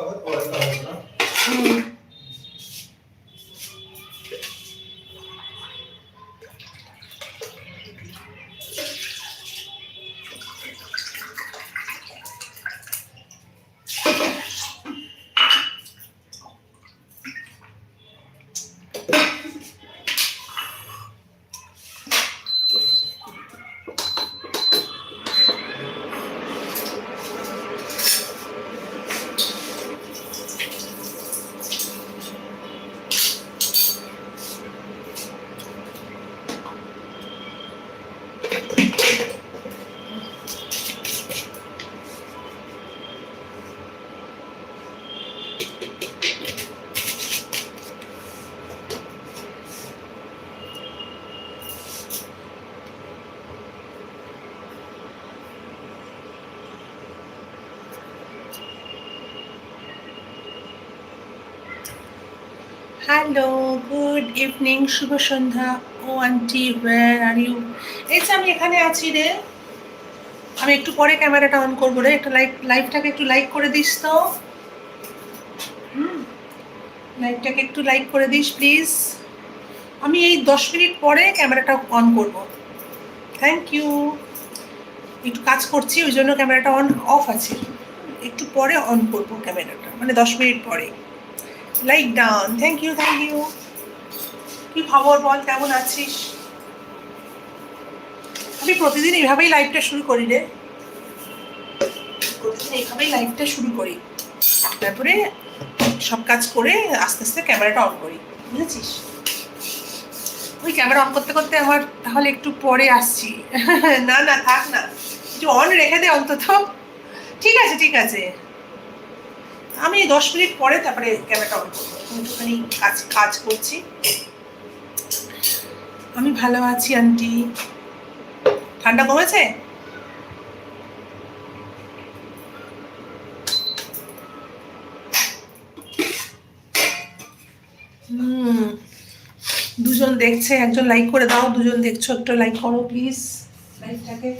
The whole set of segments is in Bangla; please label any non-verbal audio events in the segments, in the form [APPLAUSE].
হুম। হ্যালো গুড ইভিনিং শুভ সন্ধ্যা। ও আন্টি ওয়ার আর ইউ এই যে আমি এখানে আছি রে। আমি একটু পরে ক্যামেরাটা অন করব রে। একটু লাইভ লাইভটাকে একটু লাইক করে দিস তো। হুম। লাইভটাকে একটু লাইক করে দিস প্লিজ আমি এই দশ মিনিট পরে ক্যামেরাটা অন করব। থ্যাংক ইউ একটু কাজ করছি, ওই জন্য ক্যামেরাটা অন অফ আছে। একটু পরে অন করব ক্যামেরাটা মানে দশ মিনিট পরে। Like down thank you thank you কি খবর বল, কেমন আছিস? আমি প্রতিদিন এইভাবেই লাইভটা শুরু করি রে। প্রতিদিন এইভাবেই লাইভটা শুরু করি। তারপরে সব কাজ করে আস্তে আস্তে ক্যামেরাটা অন করি, বুঝেছিস? ওই ক্যামেরা অন করতে করতে আমার তাহলে একটু পরে আসছি। [LAUGHS] না না, থাক না। একটু অন রেখে দে অন্তত। ঠিক আছে ঠিক আছে। আমি দশ মিনিট পরে তারপরে ক্যামেরাটা অন করব। একটুখানি কাজ কাজ করছি। আমি ভালো আছি, আন্টি। ঠান্ডা কমেছে? দুজন দেখছে, একজন লাইক করে দাও। দুজন দেখছ, একটু লাইক করো প্লিজ লাইকটাকে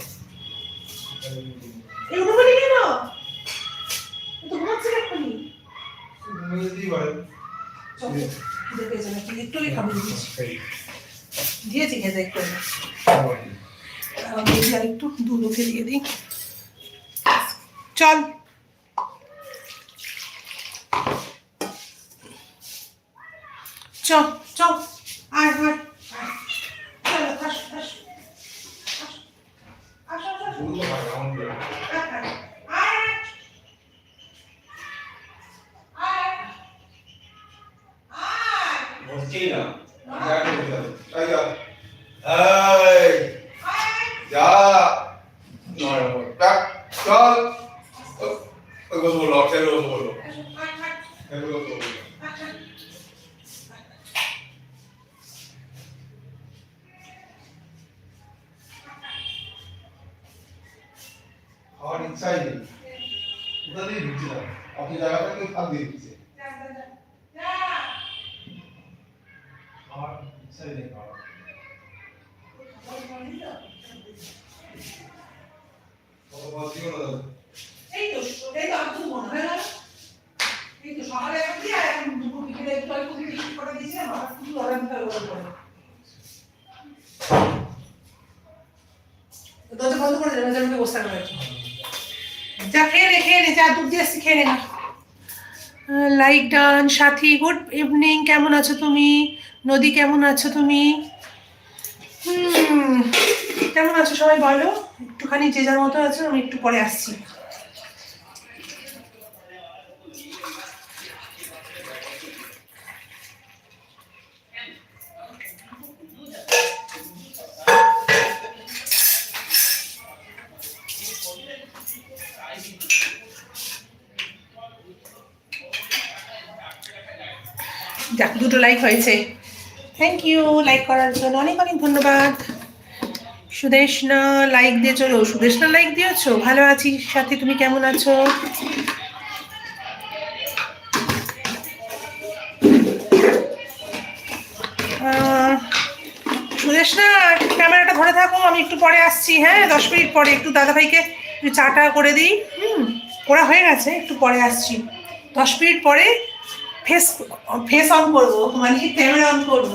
কেন? দিয়েছি দিয়েছি খেতে একটু একটু দুধ দিয়ে দিই। চল। চ চ আয় আয় আয়। চল আস আস আস আস আস আস আয়, আয়। আয় আয় বসছেই না যা করতে হবে। এই যা। এই, আয় যা। নয় নম্বর। ডাক, চল। ও- ওই কথা বলো, অক্ষয়ের কথা বলো। আয় আয় এর কথা বলো। খাওয়ার ইচ্ছাই নেই কোথা দিয়ে ঢুকছে না আপনি জায়গা থেকে ফাঁক দিয়ে দিচ্ছে দিও না দাদা এই তো এই তো আমি মনে হয় না এই তো সকালে একটা দিয়ে এখন দুপুর বিকেলে একটু অল্প কিছু করে দিয়েছিলাম আর কিছু অর্ডার দিতে হবে দরজা বন্ধ করে দেবে যেন বসে থাকবে যা খেয়ে নে খেয়ে নে যা দুধ দিয়ে খেয়ে নে না লাইক ডান সাথী গুড ইভিনিং কেমন আছো তুমি? নদী কেমন আছো তুমি? হুম কেমন আছো সবাই বলো? একটুখানি যে যার মতো আছো আমি একটু পরে আসছি। যাক দুটো লাইক হয়েছে। থ্যাংক ইউ লাইক করার জন্য অনেক অনেক ধন্যবাদ। সুদেশনা লাইক দিয়ে চলো। সুদেশনা লাইক দিয়েছ? ভালো আছি। সাথে, তুমি কেমন আছো? সুদেশনা, ক্যামেরাটা ধরে থাকো। আমি একটু পরে আসছি হ্যাঁ? দশ মিনিট পরে একটু দাদাভাইকে চাটা করে দিই। হুম, ওরা হয়ে গেছে। একটু পরে আসছি। দশ মিনিট পরে ফেস ফেস অন করব মানে ক্যামেরা অন করব।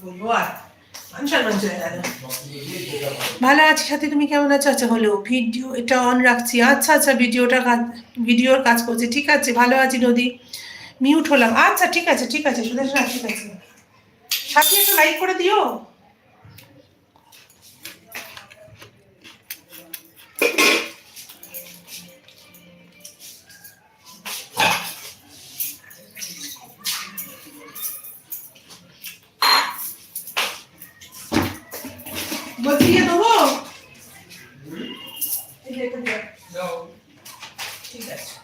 বলব আর ভালো আছি, সাথে তুমি কেমন আছো? আচ্ছা হলো ভিডিও এটা অন রাখছি। আচ্ছা আচ্ছা ভিডিওটা ভিডিওর কাজ করছে। ঠিক আছে, ভালো আছি, নদী। মিউট হলাম। আচ্ছা ঠিক আছে ঠিক আছে সুদেশ ঠিক আছে সাথে একটু লাইক করে দিও। ঠিক আছে।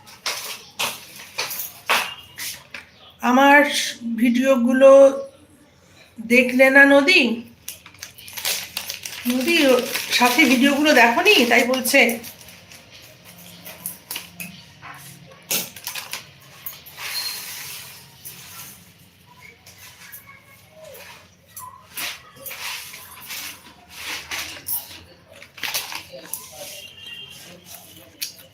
আমার ভিডিওগুলো দেখলে না নদী? নদী সাথে ভিডিওগুলো দেখনি? তাই বলছে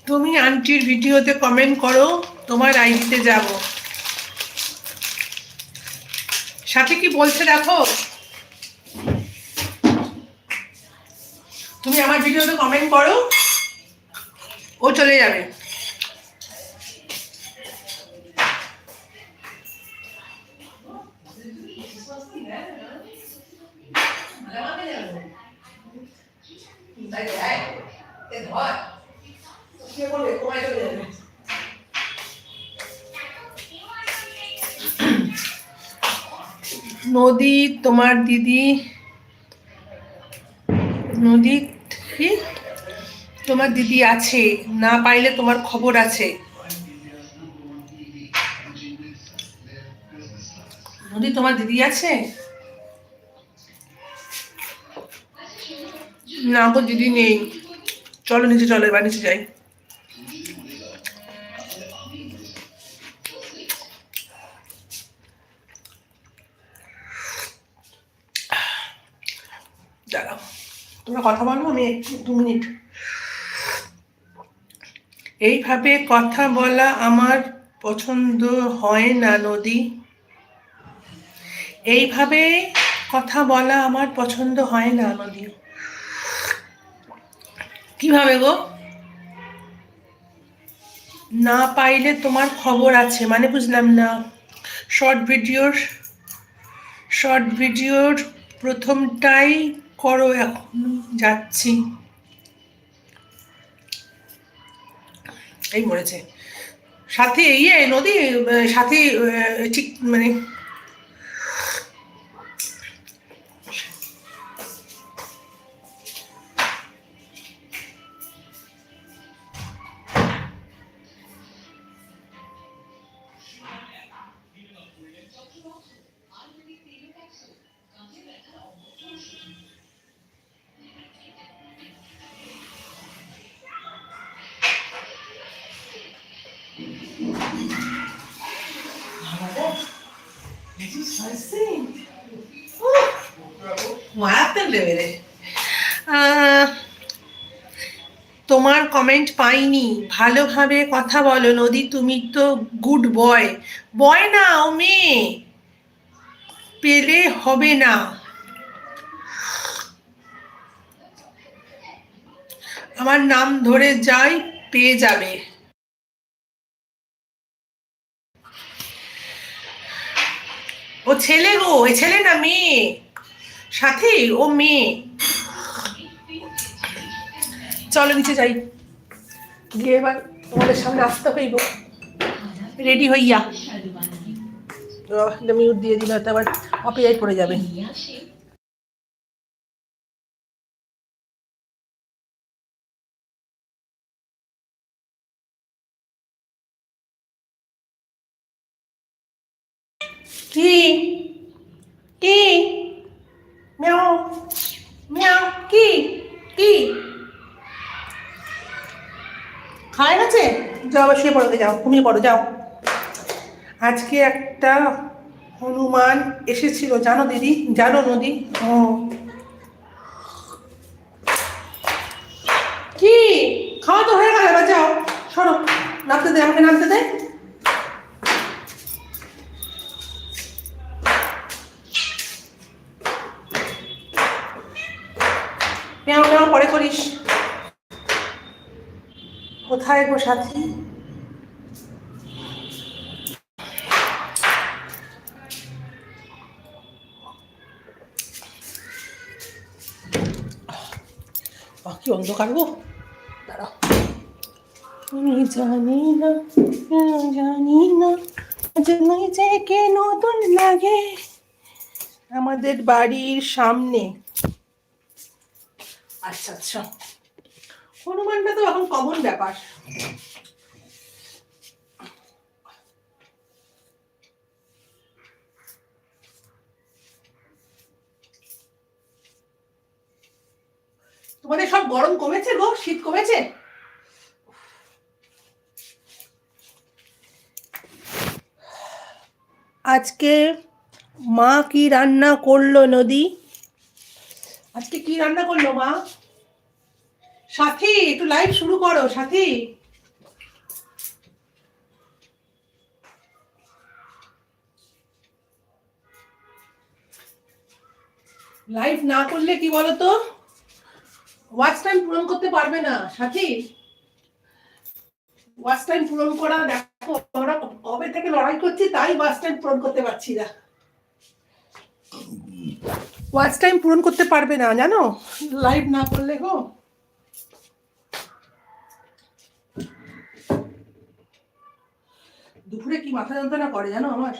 তুমি আন্টির ভিডিওতে কমেন্ট করো, তোমার আইডিতে যাব। সাথে কি বলছে দেখো? তুমি আমার ভিডিওতে কমেন্ট করো, ও চলে যাবে। নদী, তোমার দিদি, নদী, কি? তোমার দিদি আছে, না পাইলে তোমার খবর আছে। নদী, তোমার দিদি আছে? না গো, দিদি নেই। চলো নিচে, চলো, এবার নিচে যাই। দাঁড়াও। তোমরা কথা বলো, আমি দু মিনিট। এইভাবে কথা বলা আমার পছন্দ হয় না, নদী। এইভাবে কথা বলা আমার পছন্দ হয় না, নদী। কীভাবে গো? না পাইলে তোমার খবর আছে মানে বুঝলাম না। শর্ট ভিডিওর শর্ট ভিডিওর প্রথমটাই করো এখন যাচ্ছি। এই মরেছে। সাথে ইয়ে নদী সাথে ঠিক মানে লেভেলে তোমার কমেন্ট পাইনি। ভালোভাবে কথা বলো, নদী, তুমি তো গুড বয় বয় না, ও মেয়ে। পেলে হবে না। আমার নাম ধরে যাই, পেয়ে যাবে। ও ছেলে গো ছেলে না মেয়ে। সাথী ও মেয়ে। চলো নিচে যাই। গিয়ে এবার তোমাদের সামনে আসতে হইব। রেডি হইয়া। মিউট দিয়ে দিল তো আবার অপেয়াই পড়ে যাবে কি কি মেও মিয়াও কি কি খায় গেছে যাও আবার শুয়ে পড়ো যাও, ঘুমিয়ে পড়ো, যাও। আজকে একটা হনুমান এসেছিল, জানো দিদি? জানো নদী? ও। কি? খাওয়া তো হয়ে গেল, এবার যাও। সরো, নামতে দে, আমাকে নামতে দে। পরে করিস। কোথায় গো সাথী? বাহ, কি অন্ধকার গো দাঁড়াও। আমি জানি না জানি না জানি যে কে নতুন লাগে। আমাদের বাড়ির সামনে। আচ্ছা আচ্ছা। হনুমানটা তো এখন কমন ব্যাপার। তোমাদের সব গরম কমেছে গো? শীত কমেছে? আজকে মা কি রান্না করল নদী? আজকে কি রান্না করল মা? সাথী একটু লাইভ শুরু করো সাথী। লাইভ না করলে কি বলতো? ওয়াচ টাইম পূরণ করতে পারবে না, সাথী। ওয়াচ টাইম পূরণ করা, দেখো, আমরা কবে থেকে লড়াই করছি, তাই ওয়াচ টাইম পূরণ করতে পারছি না। ওয়াচ টাইম পূরণ করতে পারবে না, জানো? লাইভ না করলে গো দুপুরে কি মাথা যন্ত্রণা করে, জানো আমার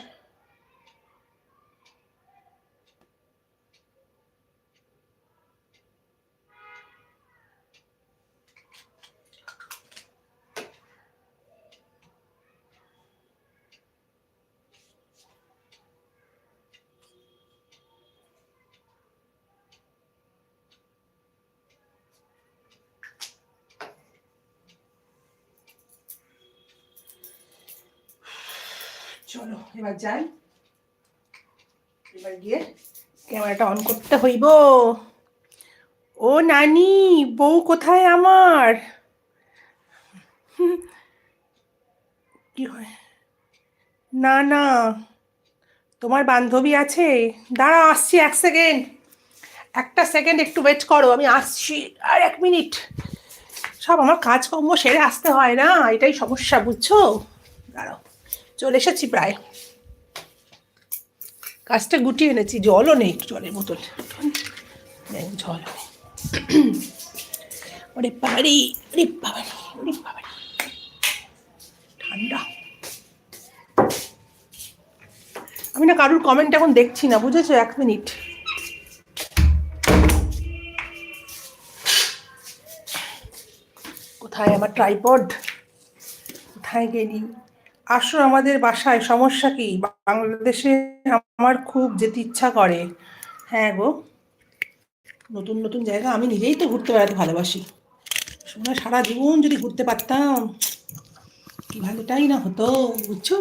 চলো এবার যাই। এবার গিয়ে ক্যামেরাটা অন করতে হইব। ও নানি, বউ কোথায় আমার? কি হয়? না না, তোমার বান্ধবী আছে। দাঁড়া আসছি এক সেকেন্ড একটা সেকেন্ড একটু ওয়েট করো, আমি আসছি। আর এক মিনিট সব আমার কাজকর্ম সেরে আসতে হয় না, এটাই সমস্যা, বুঝছ? দাঁড়াও। চলে এসেছি প্রায়। কাজটা গুটিয়ে এনেছি, জলও নেই জলের বোতল। জল। ওরে বাবারি ঠান্ডা। আমি না কারুর কমেন্ট এখন দেখছি না, বুঝেছ? এক মিনিট। কোথায় আমার ট্রাইপড কোথায় গেলি? আসো আমাদের বাসায়, সমস্যা কি? বাংলাদেশে আমার খুব যেতে ইচ্ছা করে। হ্যাঁ গো। নতুন নতুন জায়গা, আমি নিজেই তো ঘুরতে বেড়াতে ভালোবাসি। সময় সারা জীবন যদি ঘুরতে পারতাম কি ভালোটাই না হতো, বুঝছ?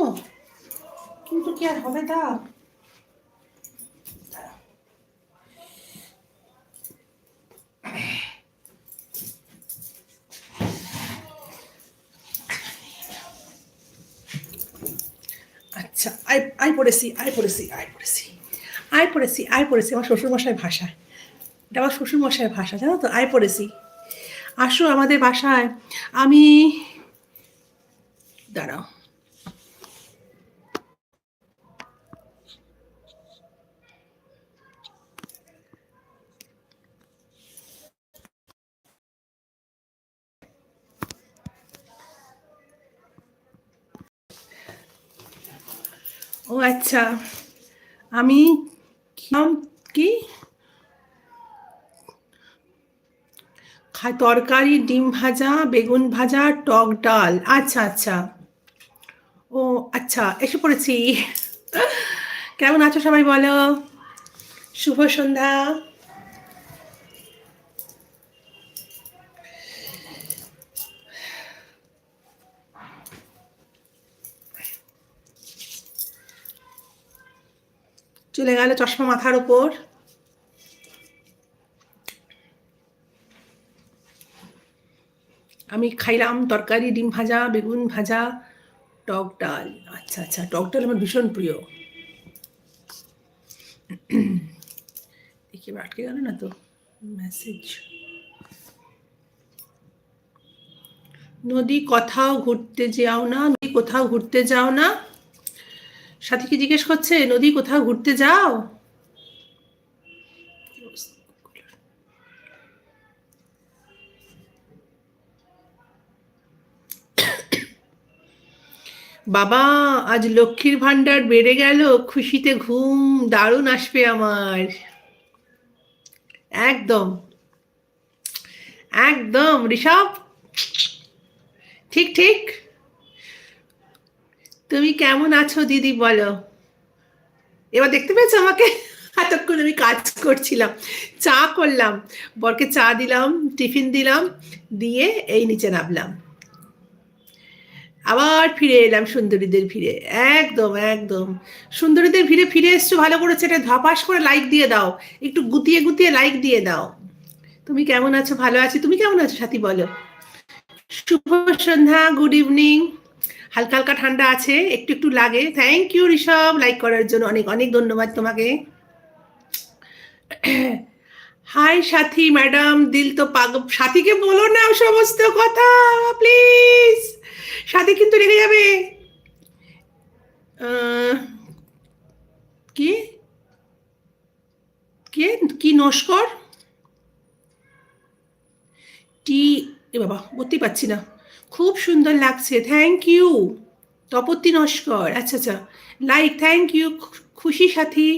কিন্তু কি আর হবে তা? আচ্ছা আই আই পড়েছি আয় পড়েছি আয় পড়েছি আয় পড়েছি আয় পড়েছি আমার শ্বশুরমশাই ভাষা এটা আমার শ্বশুরমশাই ভাষা, জানো তো? আই পড়েছি আসো আমাদের বাসায়। আমি দাঁড়াও। ও আচ্ছা। আমি কি তরকারি, ডিম ভাজা, বেগুন ভাজা, টক ডাল। আচ্ছা আচ্ছা। ও আচ্ছা এসে পড়েছি। কেমন আছো সবাই বলো? শুভ সন্ধ্যা। চলে গেল চশমা মাথার ওপর আমি খাইলাম তরকারি, ডিম ভাজা, বেগুন ভাজা, টক ডাল। আচ্ছা আচ্ছা টক ডাল আমার ভীষণ প্রিয়। দেখি আটকে গেল না তো? মেসেজ নদী কোথাও ঘুরতে যাও না, নদী কোথাও ঘুরতে যাও না। সাথীকে জিজ্ঞেস করছে, নদী কোথাও ঘুরতে যাও? বাবা, আজ লক্ষ্মীর ভান্ডার বেড়ে গেল, খুশিতে ঘুম দারুণ আসবে আমার। একদম একদম, ঋষভ। ঠিক ঠিক। তুমি কেমন আছো, দিদি, বলো। এবার দেখতে পেয়েছ আমাকে? এতক্ষণ আমি কাজ করছিলাম, চা করলাম, বরকে চা দিলাম, টিফিন দিলাম, দিয়ে এই নিচে নামলাম। আবার ফিরে এলাম সুন্দরীদের ভিড়ে, একদম একদম। সুন্দরীদের ভিড়ে ফিরে এসছো, ভালো করেছে, এটা ধপাস করে লাইক দিয়ে দাও, একটু গুতিয়ে গুতিয়ে লাইক দিয়ে দাও। তুমি কেমন আছো, ভালো আছি, তুমি কেমন আছো, সাথী, বলো। শুভ সন্ধ্যা গুড ইভিনিং হালকা হালকা ঠান্ডা আছে, একটু একটু লাগে। থ্যাংক ইউ ঋষভ লাইক করার জন্য অনেক অনেক ধন্যবাদ তোমাকে। হাই সাথী ম্যাডাম দিল তো পাগ সাথীকে বলো না সমস্ত কথা প্লিজ সাথী কিন্তু রেখে যাবে। কি? কে? কি নস্কর? টি এ বাবা বলতেই পারছি না। খুব সুন্দর লাগছে থ্যাংক ইউ তপতি নস্কর আচ্ছা আচ্ছা লাইক থ্যাংক ইউ খুশি সাথী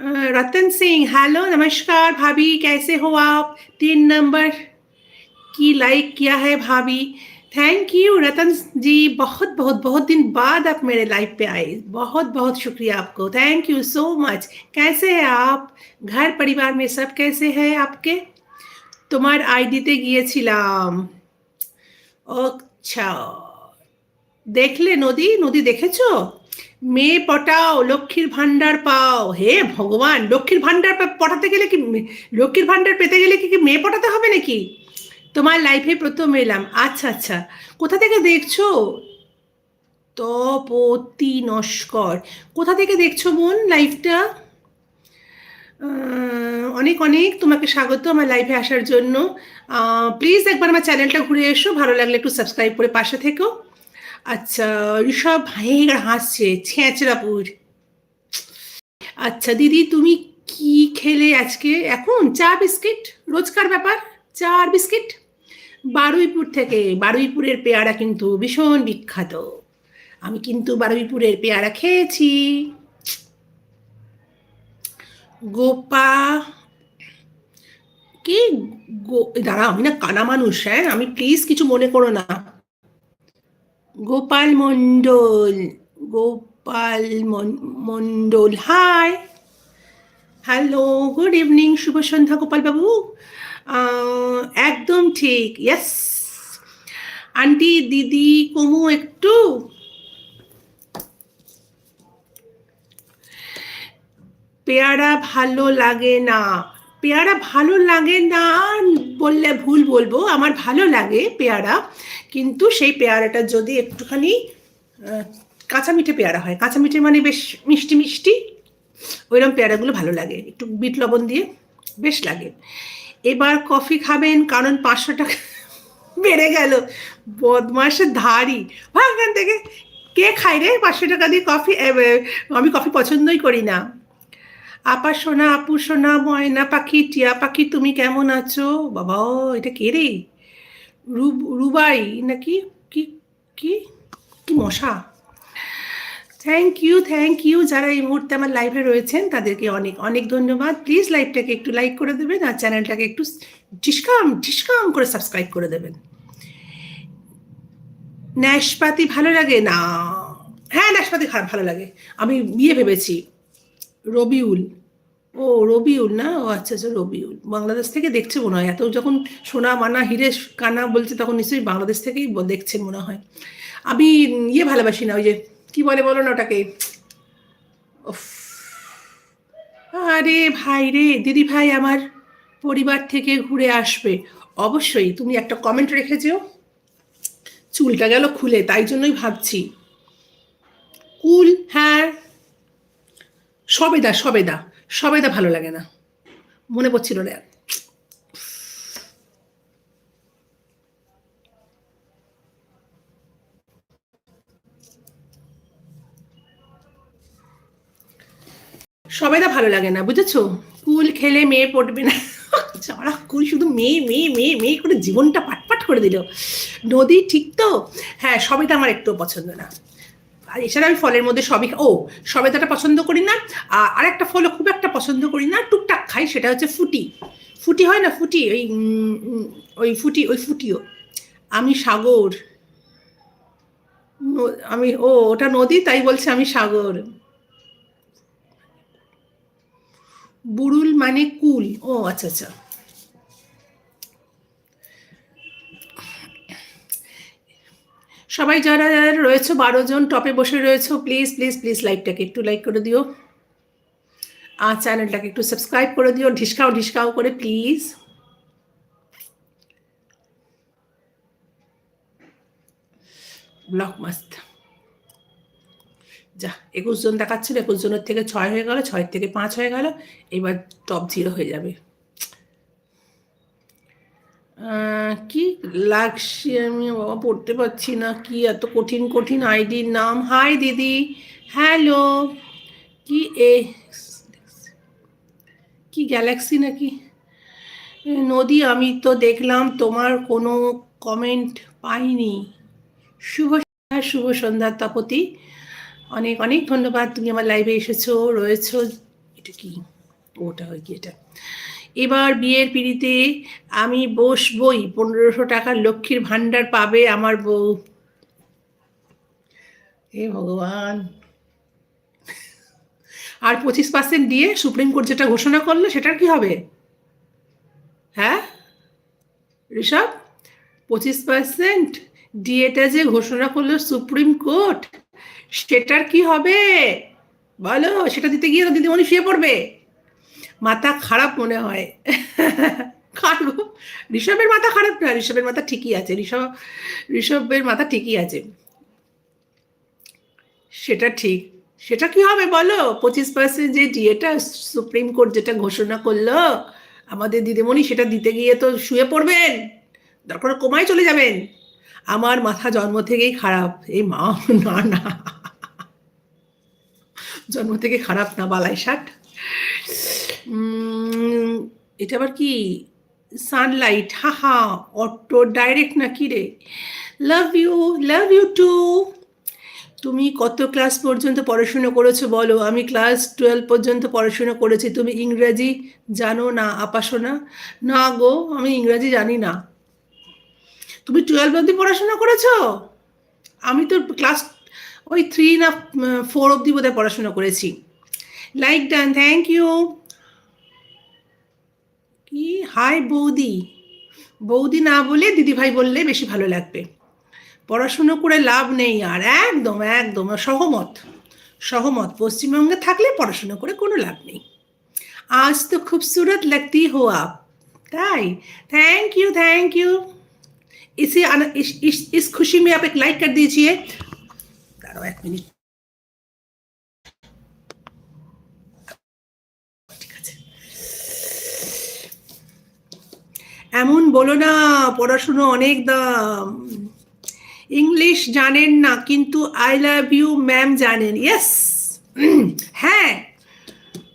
अ, रतन सिंह हेलो नमस्कार भाभी कैसे हो आप तीन नंबर की लाइक किया है भाभी थैंक यू रतन जी बहुत बहुत बहुत दिन बाद आप मेरे लाइव पे आए बहुत बहुत शुक्रिया आपको थैंक यू सो मच कैसे हैं आप घर परिवार में सब कैसे हैं आपके তোমার আইডিতে গিয়েছিলাম আচ্ছা দেখলে নদী? নদী দেখেছ? মেয়ে পটাও লক্ষ্মীর ভান্ডার পাও। হে ভগবান লক্ষ্মীর ভান্ডার পটাতে গেলে কি লক্ষ্মীর ভান্ডার পেতে গেলে কি মেয়ে পটাতে হবে নাকি? তোমার লাইফে প্রথম এলাম। আচ্ছা আচ্ছা। কোথা থেকে দেখছ? তপতি নস্কর। কোথা থেকে দেখছ বোন লাইভটা আহ, অনেক অনেক তোমাকে স্বাগত আমার লাইভে আসার জন্য। প্লিজ একবার আমার চ্যানেলটা ঘুরে এসো, ভালো লাগলে একটু সাবস্ক্রাইব করে পাশে থেকো। আচ্ছা ঋষভ ভাইয়ের হাসছে, ছেঁচড়াপুর। আচ্ছা দিদি, তুমি কি খেলে আজকে? এখন চা, বিস্কিট? রোজকার ব্যাপার? চা আর বিস্কিট? বারুইপুর থেকে, বারুইপুরের পেয়ারা কিন্তু ভীষণ বিখ্যাত। আমি কিন্তু বারুইপুরের পেয়ারা খেয়েছি। গোপা, কি? দাঁড়া, আমি না কানা মানুষ হ্যাঁ? আমি প্লিজ কিছু মনে করো না। গোপাল মন্ডল গোপাল মন- Mondal hi hello good evening শুভ সন্ধ্যা গোপাল বাবু একদম ঠিক ইয়েস আন্টি, দিদি, কমু, একটু পেয়ারা ভালো লাগে না। পেয়ারা ভালো লাগে না বললে ভুল বলব, আমার ভালো লাগে পেয়ারা। কিন্তু সেই পেয়ারাটা যদি একটুখানি কাঁচা মিঠে পেয়ারা হয় কাঁচা মিঠে মানে বেশ মিষ্টি মিষ্টি, ওইরকম পেয়ারাগুলো ভালো লাগে। একটু বিট লবণ দিয়ে বেশ লাগে। এবার কফি খাবেন, কারণ পাঁচশো টাকা [LAUGHS] বেড়ে গেল। বদমাসের ধারি ভাগ এখান থেকে কে খায় রে পাঁচশো টাকা দিয়ে কফি? আমি কফি পছন্দই করি না। আপা সোনা, আপু সোনা, ময়না পাখি, টিয়া পাখি, তুমি কেমন আছো? বাবা এটা কে রে? রুব, রুবাই নাকি? কি কি? কি মশা? থ্যাংক ইউ থ্যাংক ইউ যারা এই মুহূর্তে আমার লাইভে রয়েছেন, তাদেরকে অনেক অনেক ধন্যবাদ। প্লিজ লাইভটাকে একটু লাইক করে দেবেন আর চ্যানেলটাকে একটু ঢিসকাম ঢিসকাম করে সাবস্ক্রাইব করে দেবেন। ন্যাশপাতি ভালো লাগে? না। হ্যাঁ ন্যাশপাতি ভালো লাগে। আমি বিয়ে ভেবেছি। রবিউল। ও, রবিউল না? ও আচ্ছা আচ্ছা রবিউল। বাংলাদেশ থেকে দেখছে মনে হয়। এত যখন সোনা মানা, হিরে কানা বলছে, তখন নিশ্চয়ই বাংলাদেশ থেকেই দেখছেন মনে হয়। আমি ইয়ে ভালোবাসি না, ওই যে, কি বলে বলো না ওটাকে? আরে ভাই রে, দিদি ভাই আমার পরিবার থেকে ঘুরে আসবে। অবশ্যই, তুমি একটা কমেন্ট রেখেছো। চুলটা গেল খুলে, তাই জন্যই ভাবছি। কুল হ্যাঁ? সবেদা সবেদা সবেদা ভালো লাগে না। মনে পড়ছিল না। সবেদা ভালো লাগে না, বুঝেছ? কুল খেলে মেয়ে পড়বে না। যারা কুল শুধু মেয়ে মেয়ে মেয়ে মেয়ে করে জীবনটা পাটপাট করে দিল। নদী ঠিক তো? হ্যাঁ সবেদা আমার একটু পছন্দ না। আর এছাড়া আমি ফলের মধ্যে সবই ও সবেদাটা পছন্দ করি না। আর একটা ফলও খুব একটা পছন্দ করি না, টুকটাক খাই, সেটা হচ্ছে ফুটি। ফুটি হয় না, ফুটি, ওই ওই ফুটি, ওই ফুটিও। আমি সাগর আমি, ও, ওটা নদী, তাই বলছে আমি সাগর। বুড়ুল মানে কুল, ও আচ্ছা আচ্ছা। সবাই যারা যারা রয়েছে, বারো জন টপে বসে রয়েছে প্লিজ প্লিজ প্লিজ লাইকটাকে একটু লাইক করে দিও। আর চ্যানেলটাকে একটু সাবস্ক্রাইব করে দিও, ঢিসকাও ঢিসকাও করে প্লিজ ব্লক মাস্ত যা, একুশ জন দেখাচ্ছিল একুশ জনের থেকে ছয় হয়ে গেল ছয় থেকে পাঁচ হয়ে গেল, এবার টপ জিরো হয়ে যাবে। কি লাগছে আমি বাবা পড়তে পারছি না, কি এত কঠিন কঠিন আইডির নাম? হাই দিদি। হ্যালো কি এ, কি গ্যালাক্সি নাকি? নদী, আমি তো দেখলাম তোমার কোনো কমেন্ট পাইনি। শুভ সন্ধ্যা শুভ সন্ধ্যা, তপতি। অনেক অনেক ধন্যবাদ। তুমি আমার লাইভে এসেছ, রয়েছো। এটা কি? ওটা হয় কি এটা? এবার বিয়ের পিড়িতে আমি বসবই। পনেরোশো টাকার লক্ষ্মীর ভাণ্ডার পাবে আমার বউ। হে ভগবান। আর পঁচিশ পার্সেন্ট দিয়ে সুপ্রিম কোর্ট যেটা ঘোষণা করল, সেটার কি হবে? হ্যাঁ? ঋষভ, পঁচিশ পার্সেন্ট ডিএটা যে ঘোষণা করল সুপ্রিম কোর্ট, সেটার কি হবে? বলো, সেটা দিতে গিয়ে দিদিমণি শুয়ে পড়বে। মাথা খারাপ মনে হয়। কাটবো ঋষভের মাথা খারাপ না ঋষভের মাথা ঠিকই আছে, ঋষভ, ঋষভের মাথা ঠিকই আছে। সেটা ঠিক। সেটা কি হবে বলো? পঁচিশ পার্সেন্ট যে ডিএটা সুপ্রিম কোর্ট যেটা ঘোষণা করল, আমাদের দিদিমণি সেটা দিতে গিয়ে তো শুয়ে পড়বেন দরকার কোমায় চলে যাবেন। আমার মাথা জন্ম থেকেই খারাপ। এই মা, না না। জন্ম থেকে খারাপ না, বালাই ষাট। এটা আবার কি? সানলাইট হা হা অটো ডাইরেক্ট না কি রে? Love you love you too তুমি কত ক্লাস পর্যন্ত পড়াশোনা করেছ বলো? আমি ক্লাস টুয়েলভ পর্যন্ত পড়াশোনা করেছি। তুমি ইংরাজি জানো না আপাসনা না গো, আমি ইংরাজি জানি না। তুমি টুয়েলভ অবধি পড়াশোনা করেছ? আমি তো ক্লাস ওই থ্রি না ফোর অবধি বোধহয় পড়াশোনা করেছি। লাইক ডান থ্যাংক ইউ কি? হাই বৌদি। বৌদি না বলে দিদিভাই বললে বেশি ভালো লাগবে। পড়াশুনো করে লাভ নেই আর। একদম একদম সহমত। সহমত। পশ্চিমবঙ্গে থাকলে পড়াশুনো করে কোনো লাভ নেই। আজ তো খুবসুরত লাগতেই হো আপ তাই? থ্যাংক ইউ থ্যাংক ইউ ইসে খুশি इस, আপ এক লাইক কর দিয়েছি लाइक कर दीजिए এমন বলো না, পড়াশুনো অনেক দাম। ইংলিশ জানেন না, কিন্তু আই লাভ ইউ ম্যাম জানেন। ইয়েস [CLEARS THROAT] হ্যাঁ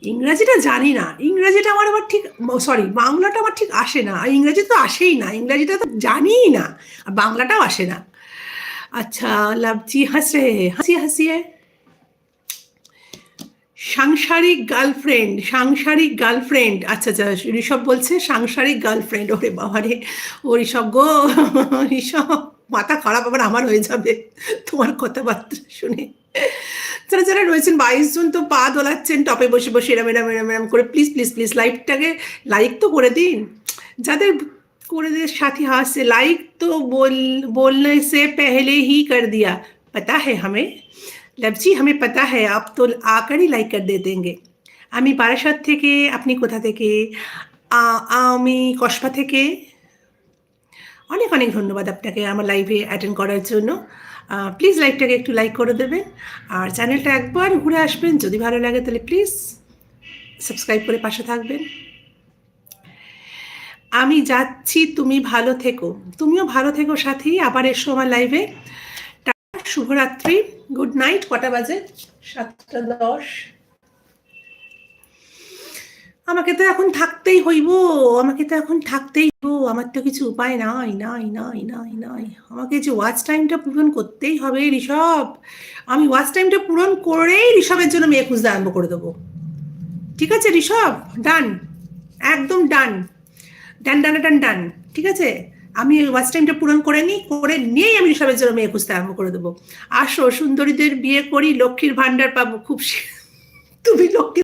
ইংরাজিটা জানি না। ইংরাজিটা আমার আবার ঠিক সরি বাংলাটা আমার ঠিক আসে না। আর ইংরাজি তো আসেই না, ইংরাজিটা তো জানিই না। আর বাংলাটাও আসে না। আচ্ছা লাভজি হাসে, হাসি হাসিয়ে। সাংসারিক গার্লফ্রেন্ড সাংসারিক গার্লফ্রেন্ড। আচ্ছা আচ্ছা ঋষভ বলছে, সাংসারিক গার্লফ্রেন্ড। ওরে বাবারে, ও ঋষভ গো, ঋষভ, মাথা খারাপ আবার আমার হয়ে যাবে তোমার কথাবার্তা শুনে। যারা যারা রয়েছেন, বাইশ জন তো পা দোলাচ্ছেন, টপে বসে বসে এরম এরম এরম এরম করে। প্লিজ প্লিজ প্লিজ লাইভটাকে লাইক তো করে দিন। যাদের করে দে সাথী হাসছে, লাইক তো বল বললে সে পেহলে হি কর দিয়া। পাতা হ্যাঁ হামে। लव जी हमें पता है आप तो आकर ही लाइक कर दे देंगे আমি বারাসাত থেকে আপনি কোথা থেকে আ- আমি কসবা থেকে অনেক অনেক ধন্যবাদ আপনাকে আমার লাইভে অ্যাটেন্ড করার জন্য প্লিজ লাইভটাকে একটু লাইক করে দেবেন আর চ্যানেলটা একবার ঘুরে আসবেন যদি ভালো লাগে তাহলে প্লিজ সাবস্ক্রাইব করে পাশে থাকবেন আমি যাচ্ছি তুমি ভালো থেকো তুমিও ভালো থেকো সাথী আবার এসো আমার লাইভে টাটা শুভরাত্রি, গুড নাইট, কটা বাজে? সাতটা দশ। আমাকে তো এখন থাকতেই হইব, আমাকে তো এখন থাকতেই হইব, আমার তো কিছু উপায় নাই নাই নাই নাই নাই। আমাকে যে ওয়াচ টাইমটা পূরণ করতেই হবে, ঋষভ। আমি ওয়াচ টাইমটা পূরণ করেই ঋষভের জন্য মেয়ে খুঁজতে আরম্ভ করে দেবো। ঠিক আছে, ঋষভ? ডান একদম ডান ডান ডান ডান ডান ঠিক আছে? আমি ওয়াচ টাইমটা পূরণ করে নিই, করে নিয়েই আমি সবের জন্য মেয়ে খুঁজতে আরম্ভ করে দেবো। আসো, সুন্দরীদের বিয়ে করি, লক্ষ্মীর ভান্ডার পাবো। খুব তুমি লক্ষ্মী